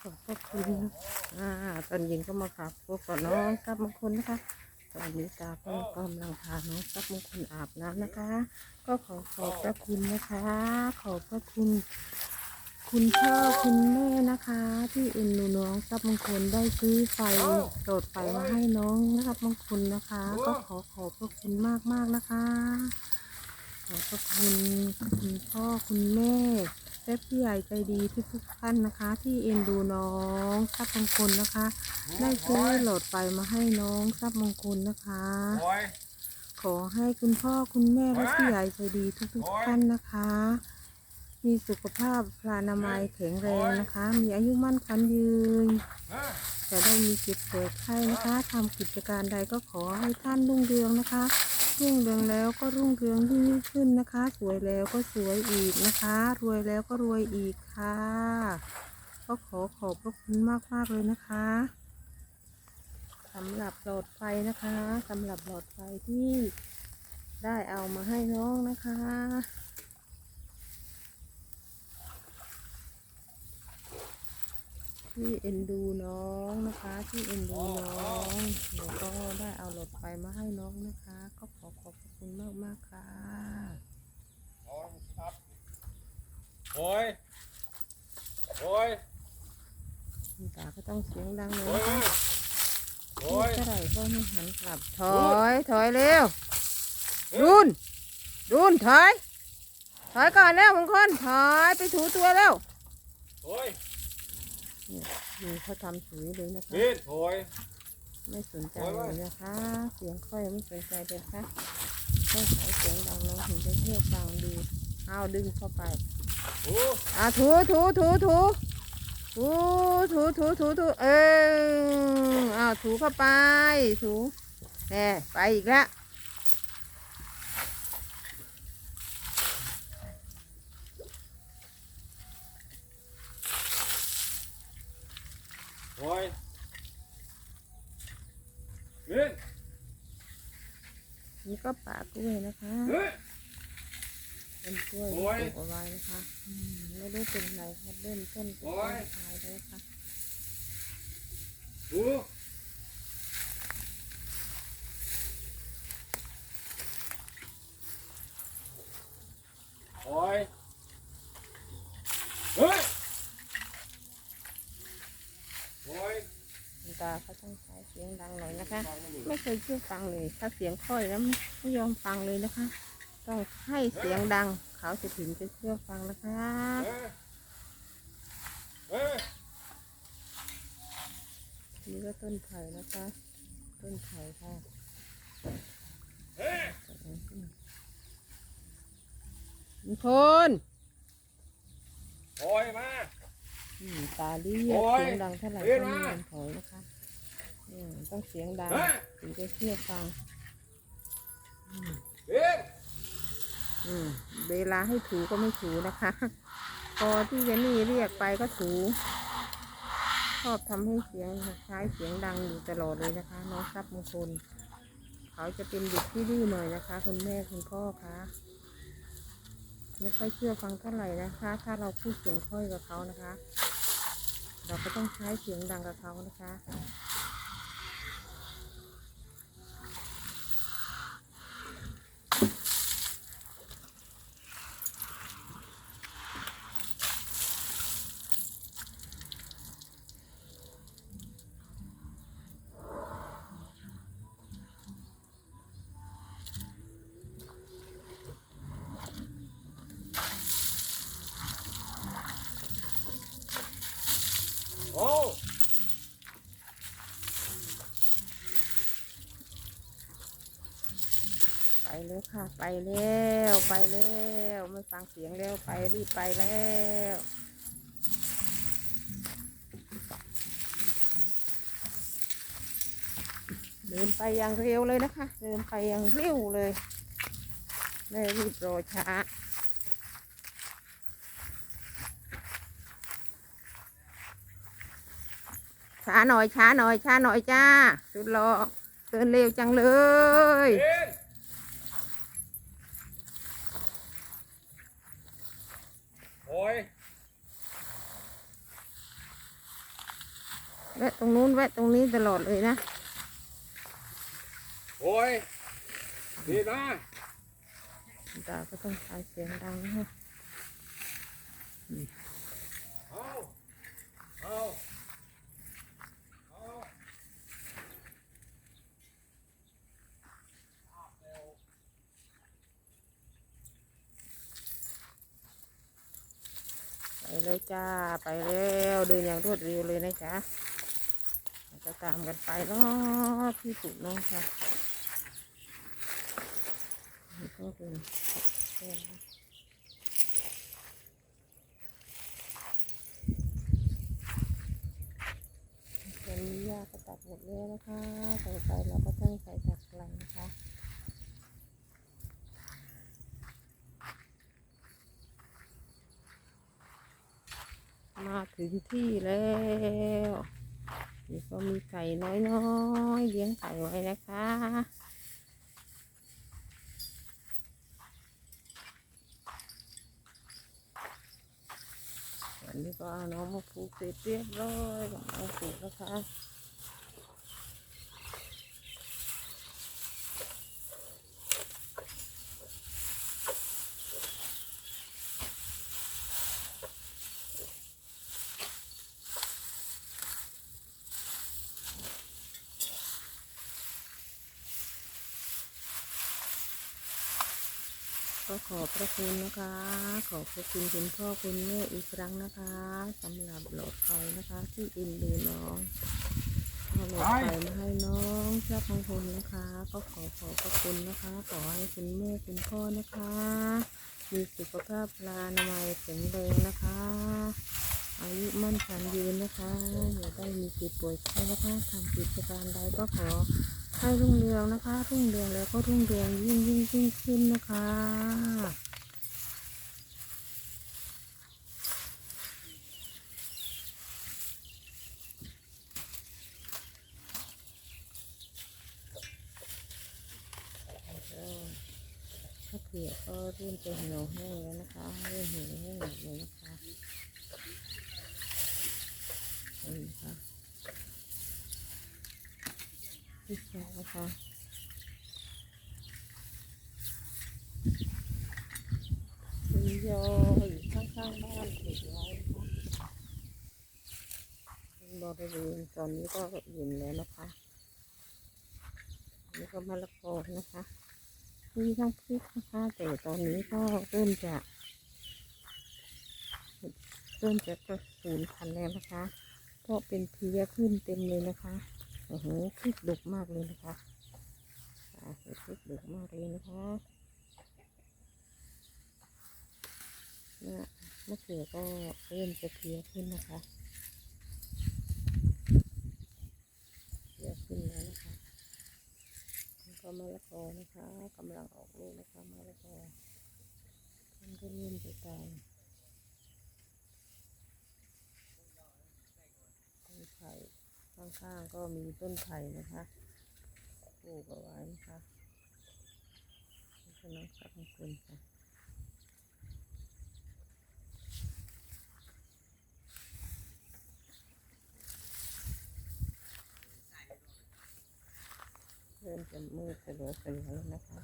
ขอบพระคุณอ่าตอนเย็นก็มาฝากพวกก่อนน้องทรัพย์มงคลนะคะตอนนี้ตาก็กำลังพาน้องทรัพย์มงคลอาบน้ำนะคะ ก็ขอขอบพระคุณนะคะ ขอบพระคุณ คุณพ่อคุณแม่นะคะ ที่เอ็นดูน้องทรัพย์มงคลได้ซื้อไฟโดดไฟมาให้น้องนะครับมงคลนะคะ ก็ขอขอบพระคุณมากมากๆนะคะ ขอบพระคุณคุณพ่อคุณแม่และผู้ใหญ่ใจดีทุกทุกๆท่านนะคะ ที่เอ็นดูน้องทรัพย์มงคลนะคะ ได้ซื้อโหลดไฟมาให้น้องทรัพย์มงคลนะคะโอ้ยขอให้คุณพ่อคุณแม่และผู้ใหญ่ใจดีทุกๆท่านนะคะ มีสุขภาพพลานามัยแข็งแรงนะคะ มีอายุมั่นขวัญยืนเอ้ยจะได้มีเก็บเกิดไข้นะคะทำกิจการใดก็ขอให้ท่านรุ่งเรืองนะคะ รุ่งเรืองแล้วก็รุ่งเรืองยิ่งขึ้นนะคะ สวยแล้วก็สวยอีกนะคะ รวยแล้วก็รวยอีกค่ะ ก็ขอขอบพระคุณมากมากเลยนะคะสำหรับหลอดไฟนะคะสำหรับหลอดไฟที่ได้เอามาให้น้องนะคะ ที่เอ็นดูน้องนะคะที่เอ็นดูน้องหนูก็ได้เอาหลอดไฟมาให้น้องนะคะ ก็ขอขอบพระคุณมากมากๆค่ะโอ้ยครับโอ้ยโอ้ยคุณตาก็ต้องเสียงดังเลยโอ้ยนะคะโอ้ยเท่าไหร่ก็ไม่หันกลับถอยถอยเร็วรุนรุนถอยถอยก่อนแล้วมงคลถอยไปถูตัวแล้วโอ้ย นี่นี่เขาทำสีเลยนะคะบินโอ้ยไม่สนใจเลยนะคะ เสียงค่อยไม่สนใจเลยค่ะต้องใช้เสียงดังน้องถึงจะเชื่อฟังดีเอาดึงเข้าไปโอ้อะถูถูถูถูถูถูถูถูถูเออเอาถูเข้าไป ถูแหมไปอีกแล้ว โอ้ยบินนี่ก็ป่ากล้วยนะคะเฮ้ย เป็นกล้วยโอ้ที่ยปลูกเอาไว้นะคะอืมไม่รู้เป็นไรครับเริ่มต้นเป็นโอ้ต้ยนตายแล้วค่ะโอ้โอ้ยเฮ้ยโอ้ย คุณ ตาเขาต้องใช้เสียงดังหน่อยนะคะ ไม่เคยเชื่อฟังเลย ถ้าเสียงค่อยแล้วไม่ยอมฟังเลยนะคะ ต้องให้เสียงดัง เขาจะถึงจะเชื่อฟังนะคะเฮ้ยเฮ้ยนี่ก็ต้นไผ่นะคะ ต้นไผ่ค่ะเฮ้ยมีคนโอ้ยมาอืมตาเรียโอ้กยเสียงดังเท่าไหร่เรีก็ยกไม่มายอมถอยนะคะอืม ต้องเสียงดังเฮ้ยถึงจะเชื่อฟังบินอืมเวลาให้ถูก็ไม่ถูนะคะ พอที่เจนี่เรียกไปก็ถูชอบทำให้เสียงใช้เสียงดังอยู่ตลอดเลยนะคะ น้องทรัพย์มงคลเขาจะเป็นเด็กที่ดื้อหน่อยนะคะคุณแม่คุณพ่อคะไม่ค่อยเชื่อฟังเท่าไหร่นะคะ ถ้าเราพูดเสียงค่อยกับเขานะคะ เราก็ต้องใช้เสียงดังกับเขานะคะ โอ้ ไปเลยค่ะ ไปแล้วไปแล้วไม่ฟังเสียงแล้วไปรีบไปแล้วเดินไปอย่างเร็วเลยนะคะ เดินไปอย่างเร็วเลยไม่รีบรอช้าช้าหน่อยช้าหน่อยช้าหน่อยจ้าสุดรอเดินเร็วจังเลยบินโอ้ย แวะตรง นู้นแวะตรงนี้ตลอดเลยนะ โอ้ยดีนะคุณตาก็ต้องใช้เสียงดังนะฮะเอาเอาเอาไปเลยจ้า ไปแล้ว เดินอย่างรวดเร็วเลยนะจ๊ะเรา จะตามกันไปเนาะพี่ปุดน้องค่ะนี่ก็เป็นแค่นะตอนนี้ยาก็ตัดหมดแล้วนะคะ ต่อไปเราก็ต้องใส่ตัดกลังนะคะมาถึงที่แล้ว ก็มีไก่น้อยๆเลี้ยงไก่ไว้นะคะวันนี้ก็เอาน้องมาผูกเสร็จเรียบร้อยกับน้องผูกนะคะ ก็ขอบพระคุณนะคะ ขอบพระคุณคุณพ่อคุณแม่อีกครั้งนะคะสำหรับหลอดไฟนะคะ ที่อินดูน้องเอาหลอดไฟมาให้น้องเจ้าของคุณนะคะ ก็ขอขอบพระคุณนะคะ ขอให้คุณแม่คุณพ่อนะคะ มีสุขภาพพลานามัยแข็งแรงนะคะอายุมั่นขวัญยืนนะคะอย่าได้มีเจ็บป่วยไข้นะคะทำกิจการใดก็ขอ ให้รุ่งเรืองนะคะ รุ่งเรืองแล้วก็รุ่งเรืองยิ่งยิ่งยิ่งขึ้นนะคะข้าวเปียก็เริ่มจะเหี่ยวแห้งแล้วนะคะเริ่มเหี่ยวแห้งหมดเลยนะคะนี่นะคะ ที่สองนะคะคุณยอยข้างๆบ้านปลูกไว้นะคะบริเวณตอนนี้ก็เย็นแล้วนะคะนี่ก็มะละกอนะคะมีทั้งพริกนะคะแต่ตอนนี้ก็เริ่มจะเริ่มจะกระสูนพันแล้วนะคะ เพราะเป็นเพลียขึ้นเต็มเลยนะคะ โอ้โหพริกดกมากเลยนะคะอ่าเห็ดพริกดกมากเลยนะคะเนี่ยมะเขือก็เริ่มจะเพลี้ยขึ้นนะคะเพลี้ยขึ้นแล้วนะคะแล้วก็มะละกอนะคะกำลังออกลูกนะคะมะละกอมันก็เริ่มจะตายต้นไผ่ ข้างๆก็มีต้นไผ่นะคะปลูกเอาไว้นะคะนี่คือน้องสับของคุณค่ะเริ่มจะมืดเสลัวสลัวแล้วนะคะ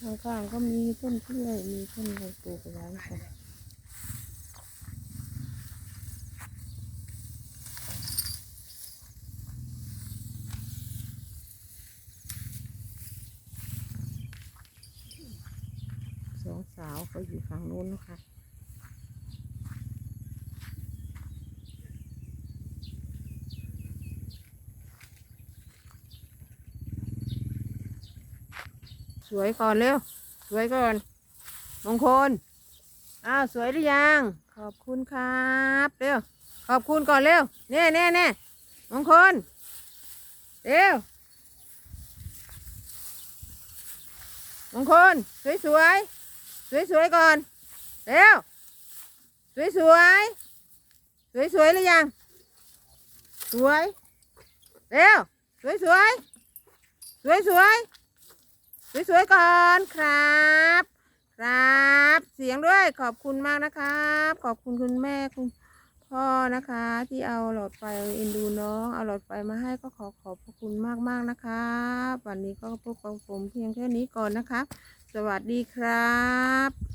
ข้างๆก็มีต้นกล้วยมีต้นอะไรปลูกเอาไว้ค่ะสองสาวเขาอยู่ฝั่ง นู้นนะคะสวยก่อนเร็ว สวยก่อน มงคล อ้าว สวยหรือยัง ขอบคุณครับเร็ว ขอบคุณก่อนเร็วเน่เน่เน่มงคล เร็ว มงคล สวยสวยสวยสวยก่อน เร็ว สวยสวยสวยสวยๆหรือยัง สวย เร็ว สวยสวยสวยสวยๆสวยๆก่อนครับ ครับ เสียงด้วยขอบคุณมากนะครับ ขอบคุณคุณแม่คุณพ่อนะคะ ที่เอาหลอดไฟเอ็นดูน้องเอาหลอดไฟมาให้ก็ขอขอบพระคุณมากๆนะคะวันนี้ก็พบกับผมเพียงแค่นี้ก่อนนะครับ สวัสดีครับ